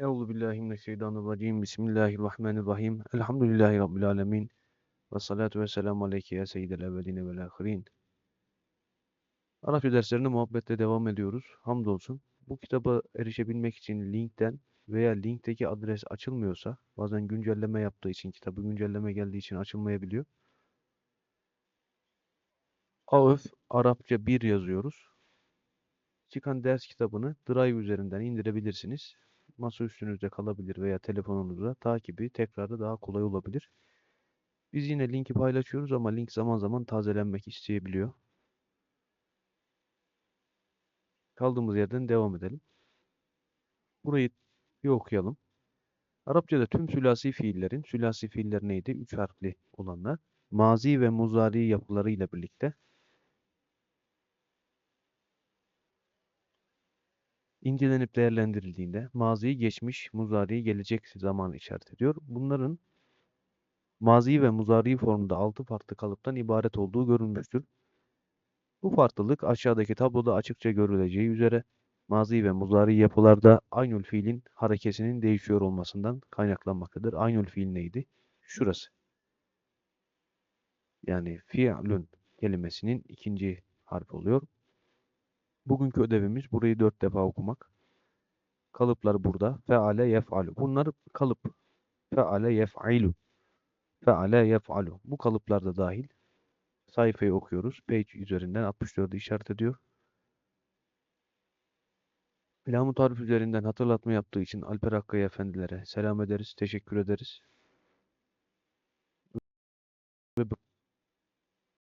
Euzu billahi mineşşeytanirracim. Bismillahirrahmanirrahim. Elhamdülillahi rabbil alamin. Ve salatu ve selamu aleyke ya seyyidel evvelin ve'l ahirin. Arapça derslerine muhabbetle devam ediyoruz. Hamdolsun. Bu kitaba erişebilmek için linkten veya linkteki adres açılmıyorsa, bazen güncelleme yaptığı için, kitabı güncelleme geldiği için açılmayabiliyor. AÖF Arapça 1 yazıyoruz. Çıkan ders kitabını Drive üzerinden indirebilirsiniz. Masa üstünüzde kalabilir veya telefonunuzda takibi tekrarı daha kolay olabilir. Biz yine linki paylaşıyoruz ama link zaman zaman tazelenmek isteyebiliyor. Kaldığımız yerden devam edelim. Burayı bir okuyalım. Arapçada tüm sülasi fiillerin, sülasi fiiller neydi? Üç harfli olanlar. Mazi ve muzari yapılarıyla birlikte incelenip değerlendirildiğinde mazi, geçmiş, muzari, gelecek zamanı işaret ediyor. Bunların mazi ve muzari formunda altı farklı kalıptan ibaret olduğu görülmüştür. Bu farklılık aşağıdaki tabloda açıkça görüleceği üzere mazi ve muzari yapılarda aynül fiilin harekesinin değişiyor olmasından kaynaklanmaktadır. Aynül fiil neydi? Şurası. Yani fi'lün kelimesinin ikinci harfi oluyor. Bugünkü ödevimiz burayı dört defa okumak. Kalıplar burada. Feale yef'alu. Bunlar kalıp. Feale yef'ilu. Feale yef'alu. Bu kalıplar da dahil. Sayfayı okuyoruz. Page üzerinden 64'ü işaret ediyor. Lamı tarif üzerinden hatırlatma yaptığı için Alper Akkaya efendilere selam ederiz, teşekkür ederiz.